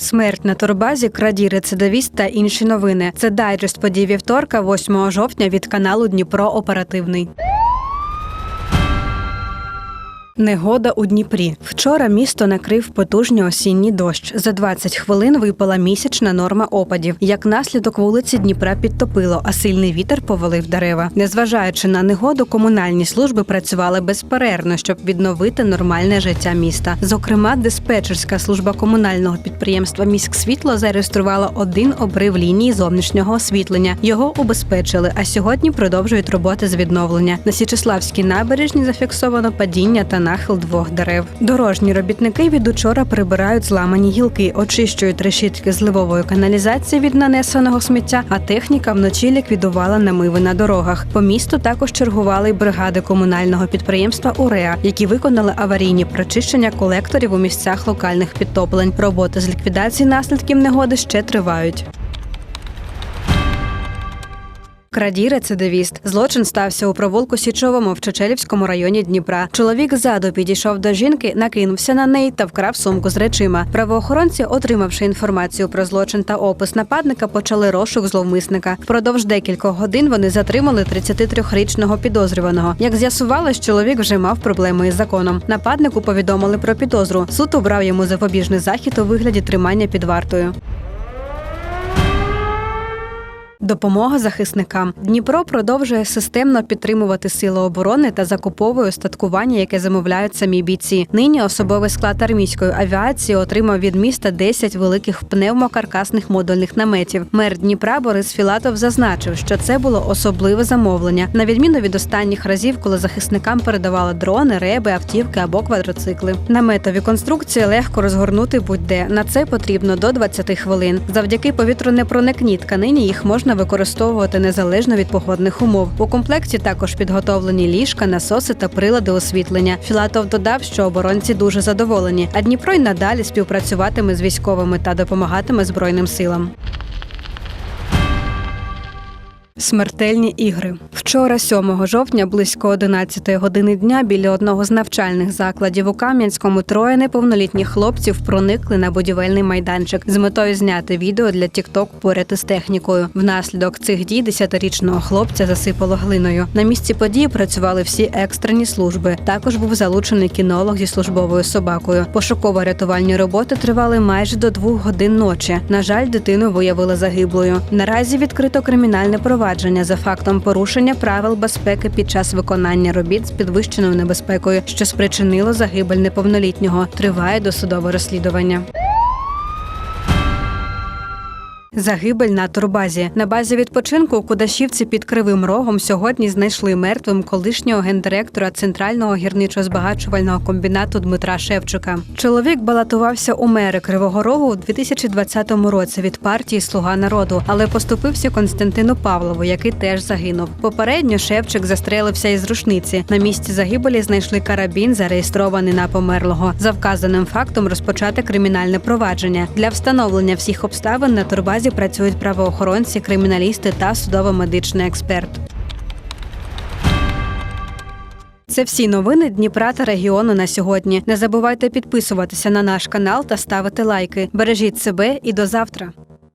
Смерть на турбазі, краді рецидивіст та інші новини. Це дайджест подій вівторка, 8 жовтня від каналу Дніпро Оперативний. Негода у Дніпрі. Вчора місто накрив потужний осінній дощ. За 20 хвилин випала місячна норма опадів. Як наслідок вулиці Дніпра підтопило, а сильний вітер повалив дерева. Незважаючи на негоду, комунальні служби працювали безперервно, щоб відновити нормальне життя міста. Зокрема, диспетчерська служба комунального підприємства Міськсвітло зареєструвала один обрив лінії зовнішнього освітлення. Його убезпечили, а сьогодні продовжують роботи з відновлення. На Січеславській набережні зафіксовано падіння та нахил двох дерев. Дорожні робітники від учора прибирають зламані гілки, очищують решітки зливової каналізації від нанесеного сміття, а техніка вночі ліквідувала намиви на дорогах. По місту також чергували й бригади комунального підприємства УРЕА, які виконали аварійні прочищення колекторів у місцях локальних підтоплень. Роботи з ліквідації наслідків негоди ще тривають. Крадій рецидивіст. Злочин стався у провулку Січовому в Чечелівському районі Дніпра. Чоловік ззаду підійшов до жінки, накинувся на неї та вкрав сумку з речима. Правоохоронці, отримавши інформацію про злочин та опис нападника, почали розшук зловмисника. Впродовж декількох годин вони затримали 33-річного підозрюваного. Як з'ясувалось, чоловік вже мав проблеми із законом. Нападнику повідомили про підозру. Суд обрав йому запобіжний захід у вигляді тримання під вартою. Допомога захисникам Дніпро продовжує системно підтримувати сили оборони та закуповує устаткування, яке замовляють самі бійці. Нині особовий склад армійської авіації отримав від міста 10 великих пневмокаркасних модульних наметів. Мер Дніпра Борис Філатов зазначив, що це було особливе замовлення, на відміну від останніх разів, коли захисникам передавали дрони, реби, автівки або квадроцикли. Наметові конструкції легко розгорнути будь-де. На це потрібно до 20 хвилин. Завдяки повітронепроникній тканині їх можна використовувати незалежно від погодних умов. У комплекті також підготовлені ліжка, насоси та прилади освітлення. Філатов додав, що оборонці дуже задоволені, а Дніпро й надалі співпрацюватиме з військовими та допомагатиме збройним силам. Смертельні ігри вчора, 7 жовтня, близько 11 години дня, біля одного з навчальних закладів у Кам'янському троє неповнолітніх хлопців проникли на будівельний майданчик з метою зняти відео для TikTok поряд із технікою. Внаслідок цих дій 10-річного хлопця засипало глиною. На місці події працювали всі екстрені служби. Також був залучений кінолог зі службовою собакою. Пошуково-рятувальні роботи тривали майже до двох годин ночі. На жаль, дитину виявили загиблою. Наразі відкрито кримінальне провадження за фактом порушення правил безпеки під час виконання робіт з підвищеною небезпекою, що спричинило загибель неповнолітнього. Триває досудове розслідування. Загибель на турбазі на базі відпочинку у Кудашівці під Кривим Рогом сьогодні знайшли мертвим колишнього гендиректора центрального гірничо-збагачувального комбінату Дмитра Шевчука. Чоловік балотувався у мери Кривого Рогу у 2020 році від партії Слуга народу, але поступився Константину Павлову, який теж загинув. Попередньо Шевчук застрелився із рушниці. На місці загибелі знайшли карабін, зареєстрований на померлого. За вказаним фактом розпочати кримінальне провадження для встановлення всіх обставин на турбазі працюють правоохоронці, криміналісти та судово-медичний експерт. Це всі новини Дніпра та регіону на сьогодні. Не забувайте підписуватися на наш канал та ставити лайки. Бережіть себе і до завтра.